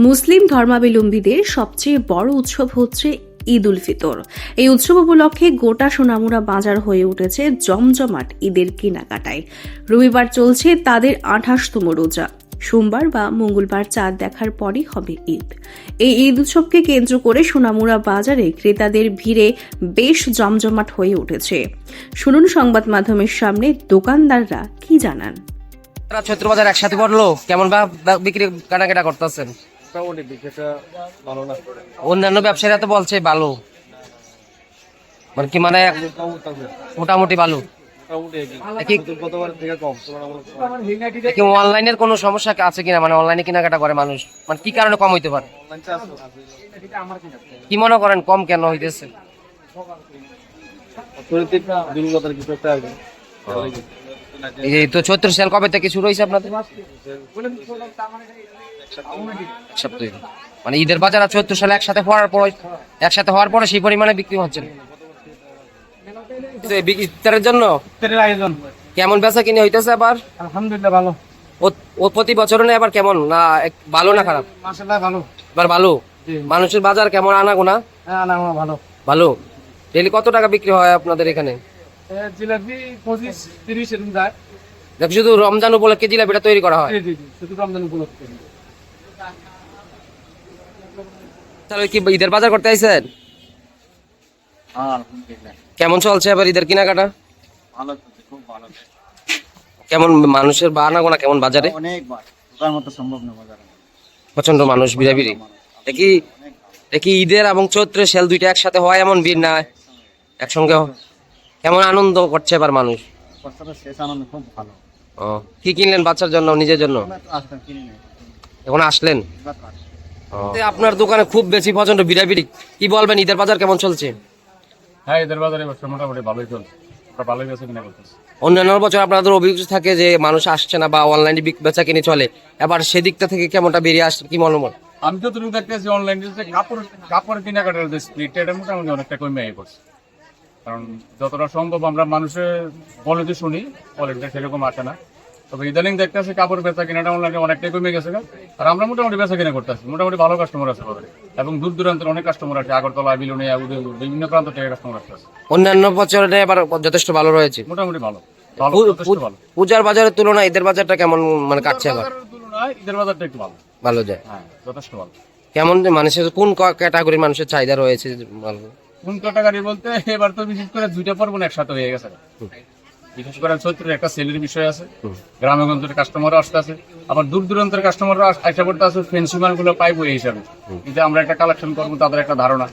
মুসলিম ধর্মাবলম্বীদের সবচেয়ে বড় উৎসব হচ্ছে ঈদ উল ফিতর। এই উৎসব উপলক্ষে গোটা সোনামুড়া বাজার হয়ে উঠেছে জমজমাট ঈদের কেনাকাটায়। রবিবার চলছে তাদের আঠাশতম রোজা। সোমবার বা মঙ্গলবার চাঁদ দেখার পরই হবে ঈদ। এই ঈদ উৎসবকে কেন্দ্র করে সোনামুড়া বাজারে ক্রেতাদের ভিড়ে বেশ জমজমাট হয়ে উঠেছে। শুনুন সংবাদ মাধ্যমের সামনে দোকানদাররা কি জানান। তারা চৈত্র বাজার একসাথে পড়ল কেমন বা- বিক্রি কেনাকাটা করতেছেন? মোটামুটি বিক্রিটা ভালো না। অন্যান্য ব্যবসায়ীরা তো বলছে ভালো। মানে কি মানে মোটামুটি ভালো। অনলাইনের কোনো সমস্যা আছে কিনা? মানে অনলাইনে কেনাকাটা করে মানুষ। মানে কি কারণে কম হইতে পারে? কি মনে করেন কম কেন হইতেছে? অর্থনৈতিক দুর্বলতার কিছু একটা আছে। এই তো চৈত্র সেল কবে থেকে শুরু হয়েছে আপনাদের? সপ্তাহ। মানে ঈদের বাজার আর চৈত্র সালে একসাথে হওয়ার পর একসাথে হওয়ার পরে সেই পরিমাণে বিক্রি হচ্ছে। ইফতারের জন্য আয়োজন। কেমন বেচা কিনে হইতেছে আবার? আলহামদুলিল্লাহ ভালো। ও- প্রতি বছর না এবার কেমন? না ভালো না খারাপ? ভালো। এবার ভালো? মানুষের বাজার কেমন আনা গোনা হ্যাঁ না আমার ভালো। ভালো? ডেলি কত টাকা বিক্রি হয় আপনাদের এখানে? জিলাপি পঁচিশ তিরিশ এরকম যায়। দেখ শুধু রমজান উপলক্ষে জিলাপিটা তৈরি করা হয়। জি জি জি শুধু রমজান উপলক্ষে তাহলে কি ঈদের বাজার করতে আইছেন? হ্যাঁ কেমন চলছে এবার ঈদের কেনাকাটা? ভালো খুব ভালো কেমন মানুষের বা আনা গোনা কেমন বাজারে? অনেক বার মতো সম্ভব না বাজারে। প্রচণ্ড মানুষ বিরাবিরি। দেখি দেখি ঈদের এবং চৈত্রের সেল দুইটা একসাথে হয় এমন ভিড় না? একসঙ্গে কেমন আনন্দ করছে এবার মানুষ? কষ্টটা শেষ আনন্দ খুব ভালো। ও কি কিনলেন বাচ্চার জন্য নিজের জন্য? এখন আসলেন? এবার আপনার দোকানে খুব বেশি প্রচণ্ড বিড়াবিড়ি। কি বলবেন ঈদের বাজার কেমন চলছে? হ্যাঁ এদের বাজারে মোটামুটি ভালোই চলছে। ভালোই বেচা কিনা করতেছি। অন্যান্য বছর আপনাদের অভিযোগ থাকে যে মানুষ আসছে না বা অনলাইনে বেচা কিনে চলে। এবার সেদিকটা থেকে কেমনটা বেরিয়ে আসছে কি মনে মনে আমি তো তুমি দেখতেছি অনলাইনে কাপড় কাপড় কেনাকাটার যে স্প্লিট এটা মোটামুটি অনেকটা কমে আই পড়ছে কারণ যতটা সম্ভব আমরা মানুষের বলে যে শুনি কোয়ালিটিটা সেরকম আসে না। তবে ইদানিং দেখতেছি কাপড় বেচা কেনাটা অনলাইনে অনেকটাই কমে গেছে। আর আমরা মোটামুটি বেচা কিনা করতেছি মোটামুটি ভালো কাস্টমার আছে বাজারে এবং দূর দূরান্তের অনেক কাস্টমার আছে আগরতলা বিলুনিয়া উদয়পুর বিভিন্ন প্রান্ত থেকে কাস্টমার আসতেছে অন্যান্য বছরে এবার যথেষ্ট ভালো রয়েছে। মোটামুটি ভালো। পূজার বাজারের তুলনায় ঈদের বাজারটা কেমন মানে কাটছে আবার? তুলনায় ঈদের বাজারটা একটু ভালো। ভালো যায়। হ্যাঁ যথেষ্ট ভালো। কেমন যে মানুষের কোন ক্যাটাগরির মানুষের চাহিদা রয়েছে? ভালো? কোন বলতে এবার তো বিশেষ করে দুইটা পর্ব একসাথে হয়ে গেছে। বিশেষ করে চৈত্রের একটা সেলের বিষয় আছে গ্রামে গঞ্জের কাস্টমারও আসতে আছে আবার দূর দূরান্তের কাস্টমাররা করতে আছে পাইবো এই হিসাবে। কিন্তু আমরা একটা কালেকশন করব তাদের একটা ধারণা।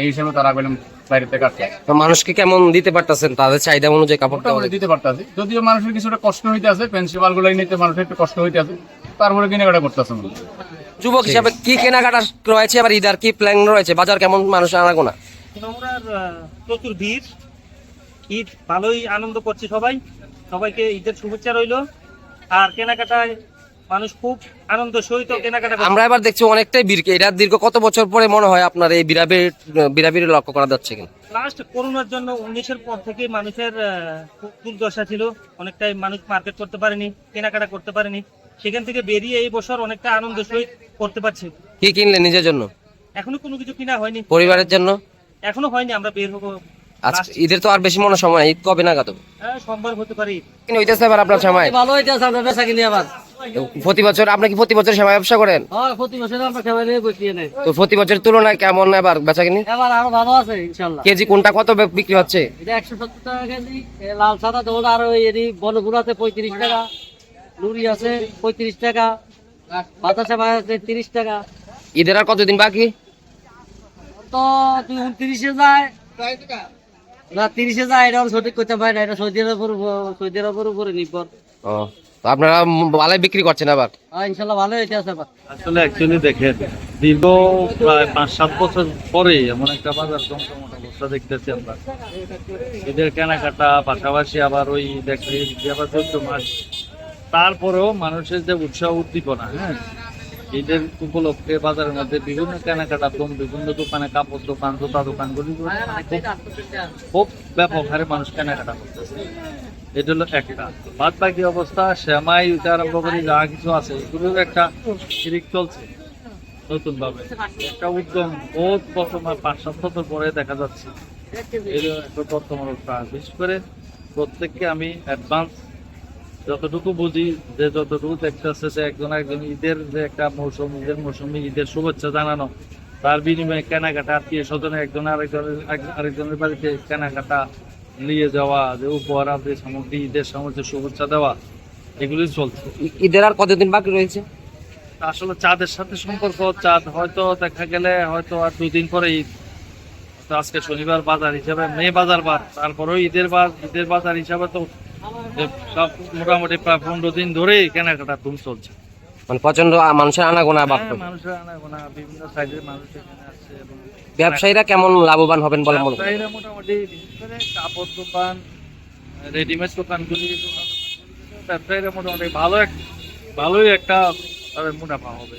এই হিসাবে তারা বললাম বাইরে থেকে আসছে মানুষকে কেমন দিতে পারতেছেন? তাদের চাহিদা অনুযায়ী কাপড়টা দিতে পারতেছে। যদিও মানুষের কিছুটা কষ্ট হইতে আছে ফেন্সি গুলো নিতে মানুষের একটু কষ্ট হইতে আছে তারপরে কেনাকাটা করতেছে যুবক হিসাবে কি কেনাকাটা রয়েছে? আবার ঈদার কি প্ল্যান রয়েছে? বাজার কেমন মানুষ আনাগোনা? আহ, প্রচুর ভিড়। ঈদ ভালোই আনন্দ করছে সবাই। সবাইকে ঈদের শুভেচ্ছা রইল। আর কেনাকাটায় মানুষ খুব আনন্দ সহিত কেনাকাটা আমরা এবার দেখছি অনেকটাই ভিড়। এটা দীর্ঘ কত বছর পরে মনে হয় আপনার এই বিরাবির বিরাবির লক্ষ্য করা যাচ্ছে কিনা? লাস্ট করোনার জন্য উনিশের পর থেকে মানুষের খুব দুর্দশা ছিল। অনেকটাই মানুষ মার্কেট করতে পারেনি কেনাকাটা করতে পারেনি। সেখান থেকে বেরিয়ে এই বছর অনেকটা আনন্দ সহিত করতে পারছি। কি কিনলেন নিজের জন্য? এখনও কোনো কিছু কিনা হয়নি। পরিবারের জন্য? এখনও হয়নি আমরা বের হব আজকে ঈদের তো আর বেশি মনে সময় ঈদ কবে নাগাদ হ্যাঁ, সোমবার হতে পারে ঈদ। কিনে হইতেছে আপনার সময়? ভালো হইতেছে আমরা বেচা কিনি আবার। প্রতি বছর আপনি কি প্রতি বছর সময় ব্যবসা করেন? প্রতি বছর আমরা সবাই নিয়ে বসিয়ে নেই তো প্রতি বছরের তুলনায় কেমন এবার বেচা কিনি? এবার আরও ভালো আছে ইনশাল্লাহ। কেজি কোনটা কত বিক্রি হচ্ছে? এটা একশো সত্তর টাকা কেজি লাল সাদা আর ওই টাকা আছে পঁয়ত্রিশ টাকা বাতাসা আছে টাকা। ঈদের আর কতদিন বাকি? তো তুই উনত্রিশে যায়। না তিরিশে যায় এটা সঠিক করতে পারি না এটা সৌদির উপর সৌদির উপর উপরে নির্ভর। ও আপনারা ভালোই বিক্রি করছেন আবার? হ্যাঁ, ইনশাল্লাহ ভালো হইতে আছে আসলে অ্যাকচুয়ালি দেখেন দীর্ঘ প্রায় পাঁচ সাত বছর পরে এমন একটা বাজার জমজমাট অবস্থা দেখতেছি আমরা। ঈদের কেনাকাটা পাশাপাশি আবার ওই দেখি আবার মাস তারপরেও মানুষের যে উৎসাহ উদ্দীপনা হ্যাঁ ঈদের উপলক্ষে বাজারের মধ্যে বিভিন্ন কেনাকাটা দম বিভিন্ন দোকানে কাপড় দোকান, জুতা দোকানগুলি খুব ব্যাপক হারে মানুষ কেনাকাটা করতেছে। এটা হলো একটা। বাদ বাকি অবস্থা শ্যামাই আরম্ভ করে যা কিছু আছে, এগুলোর একটা হিরিক চলছে নতুন ভাবে একটা উদ্যম বহুত বর্তমান পাঁচ সাত বছর পরে দেখা যাচ্ছে। এর একটা বর্তমানের প্রায় বিশেষ করে প্রত্যেককে আমি অ্যাডভান্স যতটুকু বুঝি যে যতটুকু দেখতেছে যে একজন একজন ঈদের যে একটা মৌসুম ঈদের মৌসুমে ঈদের শুভেচ্ছা জানানো তার বিনিময়ে কেনাকাটা আত্মীয় স্বজনে একজন আরেকজনের আরেকজনের বাড়িতে কেনাকাটা নিয়ে যাওয়া যে উপহার আদি সামগ্রী ঈদের সামগ্রী শুভেচ্ছা দেওয়া এগুলি চলছে। ঈদের আর কতদিন বাকি রয়েছে? আসলে চাঁদের সাথে সম্পর্ক চাঁদ হয়তো দেখা গেলে হয়তো আর দুই দিন পরে ঈদ। আজকে শনিবার বাজার হিসাবে মে বাজার বার তারপরেও ঈদের বার ঈদের বাজার হিসাবে তো সব মোটামুটি প্রায় পনেরো দিন ধরেই কেনাকাটা ধুম চলছে। মানে প্রচণ্ড মানুষের আনাগোনা বাপ হ্যাঁ, মানুষের আনাগোনা বিভিন্ন সাইজের মানুষ এখানে আসছে এবং ব্যবসায়ীরা কেমন লাভবান হবেন বলে মনে করেন? ব্যবসায়ীরা মোটামুটি বিশেষ করে কাপড় দোকান রেডিমেড দোকানগুলি ব্যবসায়ীরা মোটামুটি ভালো এক ভালোই একটা মুনাফা হবে।